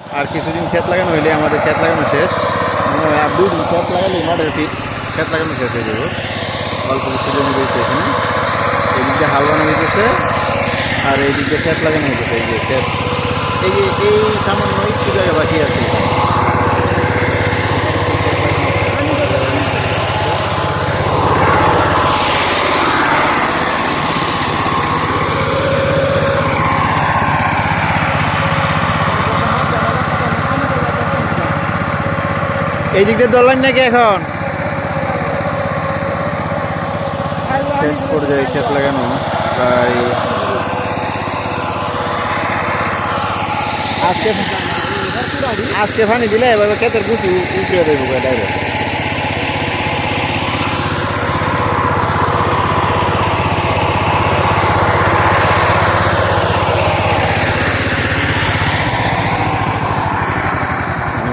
আর কিছুদিন খেত লাগানো হইলে আমাদের খেত লাগানো শেষ। মনে হয় আর দুই ক্ষেত লাগালে মাঠের ফিট ক্ষেত লাগানো শেষ হয়ে যাবে। অল্প কিছু জমি রয়েছে এখানে। এদিকে হাল বানানো হইতেছে আর এইদিকে খেত লাগানো হইতেছে। এই যে ক্ষেত এই যে এই সামান্য একটু জায়গা বাকি আছে এই দিক দিয়ে দৌড়লেন নাকি এখন? শেষ পর্যায়ে ক্ষেত লাগানো প্রায় আজকে আজকে পানি দিলে এভাবে ক্ষেতের গুছি উপরে দেবো ডাইরেক্ট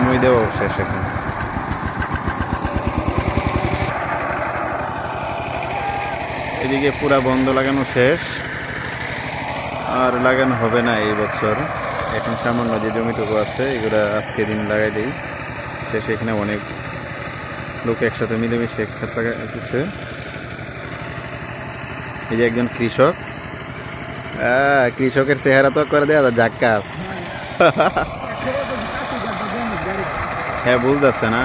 মই দেওয়া শেষ এখন। এদিকে পুরা বন্ধ লাগানো শেষ। আর লাগানো হবে না এই বছর। এখন সামান্য যে জমিটুকু আছে এগুলো আজকে দিন লাগাই দিই। শেষে এখানে অনেক লোক একসাথে মিলেমিশে ক্ষেত লাগাইতেছে এই যে একজন কৃষক। কৃষকের চেহারা তো করে দেয়া জাক্কাস হ্যাঁ বুঝতেছে না?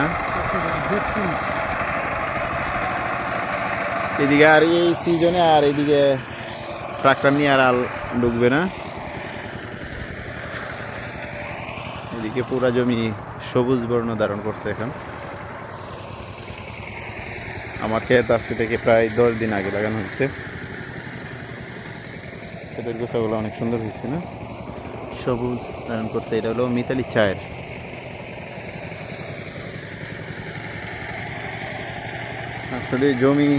এদিকে আর এই সিজনে আর এদিকে ট্রাক্টর নিয়ে আর আল ঢুকবে না। এদিকে পুরা জমি সবুজ বর্ণ ধারণ করছে এখন। আমার ক্ষেত আজকে থেকে প্রায় দশ দিন আগে লাগানো হয়েছে। ক্ষেতের গোছাগুলো অনেক সুন্দর হয়েছে না? সবুজ ধারণ করছে, এটা হলো মিতালি চায়ের। আসলে জমি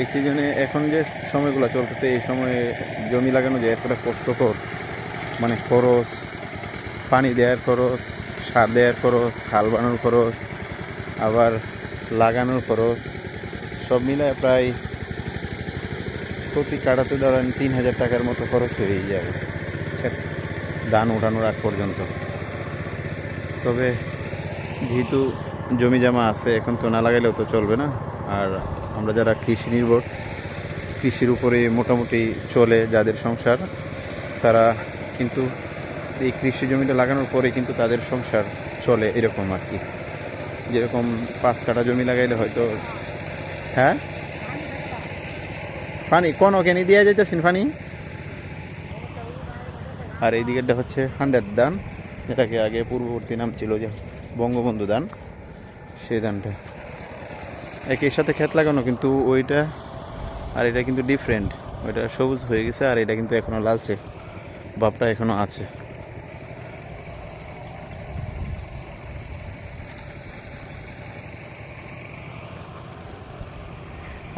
এই সিজনে এখন যে সময়গুলো চলতেছে, এই সময়ে জমি লাগানো যে এতটা কষ্টকর মানে খরচ, পানি দেওয়ার খরচ, সার দেওয়ার খরচ হাল বানানোর খরচ, আবার লাগানোর খরচ, সব মিলায় প্রায় প্রতি কাটাতে ধরেন তিন হাজার টাকার মতো খরচ হয়ে ক্ষেত ধান ওঠানোর আগ পর্যন্ত। তবে যেহেতু জমি জমা আছে, এখন তো না লাগাইলেও তো চলবে না, আর আমরা যারা কৃষি নির্ভর, কৃষির উপরে মোটামুটি চলে যাদের সংসার, তারা কিন্তু এই কৃষি জমিটা লাগানোর পরে কিন্তু তাদের সংসার চলে এরকম আর কি। যেরকম পাঁচ কাটা জমি লাগাইলে হয়তো হ্যাঁ? পানি কোন ওখানে দিয়ে যাইতেছেন পানি আর এই দিকেরটা হচ্ছে হান্ড্রেড দান যেটাকে আগে পূর্ববর্তী নাম ছিল যে বঙ্গবন্ধু দান সেই ধানটা। একই সাথে ক্ষেত লাগানো, কিন্তু ওইটা আর এটা কিন্তু ডিফারেন্ট ওইটা সবুজ হয়ে গেছে আর এটা কিন্তু এখনও লালচে। ভাবটা এখনও আছে।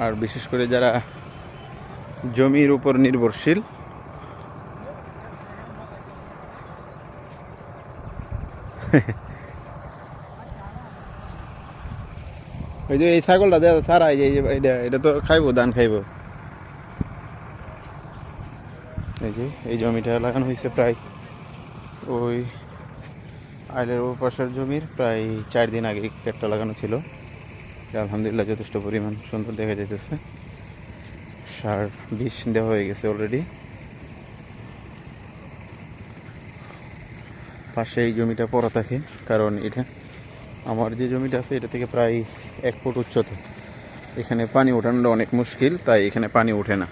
আর বিশেষ করে যারা জমির উপর নির্ভরশীল ওই যে এই ছাগলটা দেওয়া সারা, এই যে এটা এটা তো খাইবো, ধান খাইবো। এই যে, এই জমিটা লাগানো হয়েছে প্রায় ওই আইলের ওর পাশের জমির প্রায় চার দিন আগে ক্ষেতটা লাগানো ছিল। আলহামদুলিল্লাহ যথেষ্ট পরিমাণ সুন্দর দেখা যাইতেছে। সার বিষ দেওয়া হয়ে গেছে অলরেডি পাশে এই জমিটা পড়া থাকে, কারণ এটা আমার যে জমিটা আছে, এটা থেকে প্রায় এক ফুট উচ্চতা। এখানে পানি ওঠানোটা অনেক মুশকিল, তাই এখানে পানি ওঠে না।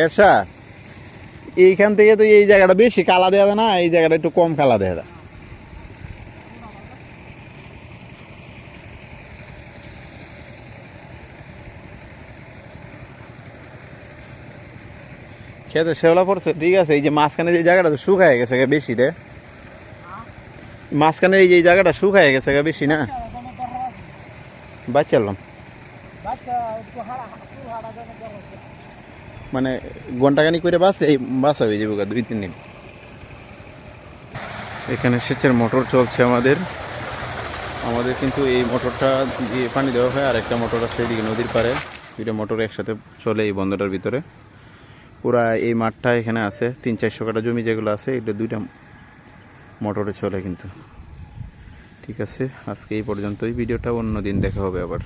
এরশা এইখান থেকে তো এই জায়গাটা বেশি কালা যায় না, এই জায়গাটা একটু কম কালা দেওয়া খেতে শেওলা পড়ছে? ঠিক আছে, এই যে মাঝখানে যে জায়গাটা তো শুকায় গেছে বেশি, দে। মাঝখানে এই যে জায়গাটা শুকায় গেছে গা বেশি, না? বাচ্চালাম মানে ঘন্টাখানি করে বাসে এই বাসা হয়ে যাবে দুই, তিন দিন। এখানে সেচের মোটর চলছে আমাদের। আমাদের কিন্তু এই মোটরটা দিয়ে পানি দেওয়া হয় আর একটা মোটর আছে এদিকে নদীর পাড়ে। দুইটা মোটর একসাথে চলে এই বন্ধটার ভিতরে। পুরা এই মাঠটা এখানে আছে, তিন চারশো কাটা জমি যেগুলো আছে, এটা দুইটা মোটরে চলে কিন্তু। ঠিক আছে, আজকে এই পর্যন্তই, ভিডিওটা অন্য দিন দেখা হবে আবার।